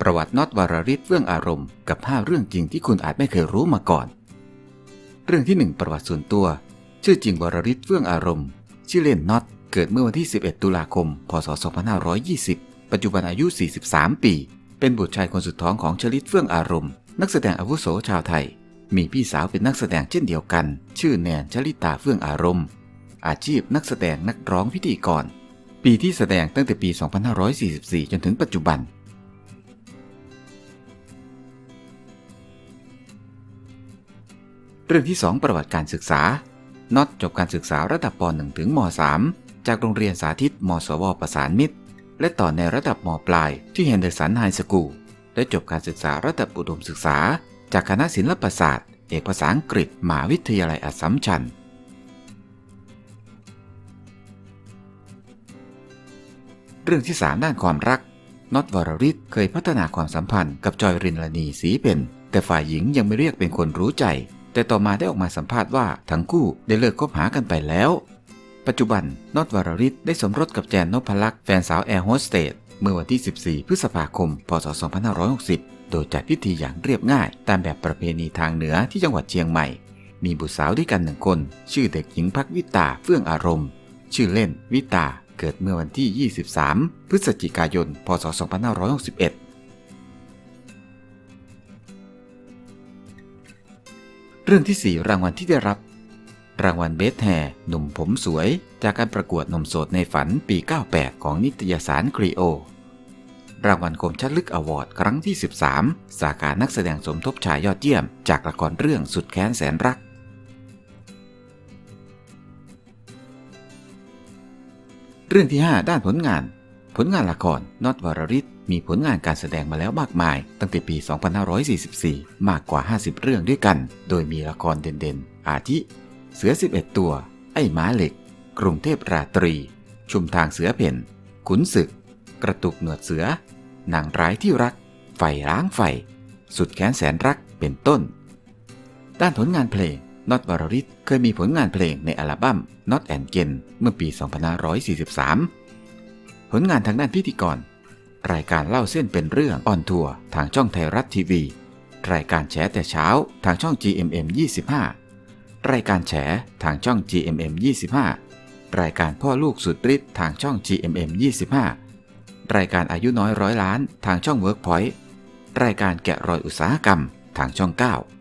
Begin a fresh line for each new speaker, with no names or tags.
ประวัติน็อตวรริศเฟื่องอารมณ์กับ 5 เรื่องจริงที่คุณอาจไม่เคยรู้มาก่อน เรื่องที่ 1 ประวัติส่วนตัว ชื่อจริงวรริศเฟื่องอารมณ์ ชื่อเล่นน็อตเกิดเมื่อวันที่ 11 ตุลาคม พศ 2520 ปัจจุบันอายุ 43 ปี เป็นบุตรชายคนสุดท้องของชลิตเฟื่องอารมณ์ นักแสดงอาวุโสชาวไทย มีพี่สาวเป็นนักแสดงเช่นเดียวกัน ชื่อแนนชลิตาเฟื่องอารมณ์ อาชีพนักแสดงนักร้องพิธีกร ปีที่แสดงตั้งแต่ปี 2544 จนถึงปัจจุบัน เรื่องที่ 2 ประวัติการศึกษาน็อตจบการศึกษาระดับป .1 ถึงม .3 จากโรงเรียนสาธิตมสวประสานมิตร และต่อในระดับมปลายที่เฮนเดอร์สันไฮสคูลและจบการศึกษาระดับอุดมศึกษา จากคณะศิลปศาสตร์ เอกภาษาอังกฤษมหาวิทยาลัยอัสสัมชัญเรื่องที่ 3 ด้านความรักน็อตวรริศเคยพัฒนาความสัมพันธ์กับจอยรินลานีสีเป็น แต่ฝ่ายหญิงยังไม่เรียกเป็นคนรู้ใจ แต่ต่อมาได้ออกมาสัมภาษณ์ว่าทั้งคู่ได้เลิกคบหากันไปแล้ว ปัจจุบันน็อตวรริศได้สมรสกับแจนนพลักษ์แฟนสาวแอร์โฮสเตสเมื่อวันที่ 14 พฤษภาคม พศ 2560 โดยจัดพิธีอย่างเรียบง่าย ตามแบบประเพณีทางเหนือที่จังหวัดเชียงใหม่ มีบุตรสาวด้วยกันหนึ่งคน ชื่อเด็กหญิงพักวิตาเฟื่องอารมณ์ ชื่อเล่นวิตาเกิดเมื่อวันที่ 23 พฤศจิกายน พศ 2561 เรื่องที่ 4 รางวัลที่ได้รับ รางวัลเบสแฮร์หนุ่มผมสวย จากการประกวดหนุ่มโสดในฝันปี 98 ของนิตยสารครีโอ รางวัลคมชัดลึกอวอร์ดครั้งที่ 13 สาขานักแสดงสมทบชายยอดเยี่ยม จากละครเรื่องสุดแค้นแสนรัก เรื่องที่ 5 ด้านผลงาน ผลงานละครนอตวรริศ มีผลงานการแสดงมาแล้วมากมาย ตั้งแต่ปี 2544 มากกว่า 50 เรื่องด้วยกัน โดยมีละครเด่นๆ อาทิ เสือ 11 ตัว ไอ้ม้าเหล็ก กรุงเทพราตรี ชุมทางเสือเพ่น ขุนศึก กระตุกหนวดเสือนางร้ายที่รัก ไฟล้างไฟ สุดแค้นแสนรัก เป็นต้น ด้านผลงานเพลงน็อตวรริศเคยมีผลงานเพลงในอัลบั้ม Not and Gen เมื่อปี 2543 ผลงานทางด้านพิธีกร รายการเล่าเส้นเป็นเรื่องออนทัวร์ทางช่องไทยรัฐทีวี รายการแฉแต่เช้าทางช่อง GMM 25 รายการแฉทางช่อง GMM 25 รายการพ่อลูกสุดฤทธิ์ทางช่อง GMM 25 รายการอายุน้อยร้อยล้านทางช่อง Workpoint รายการแกะรอยอุตสาหกรรมทางช่อง 9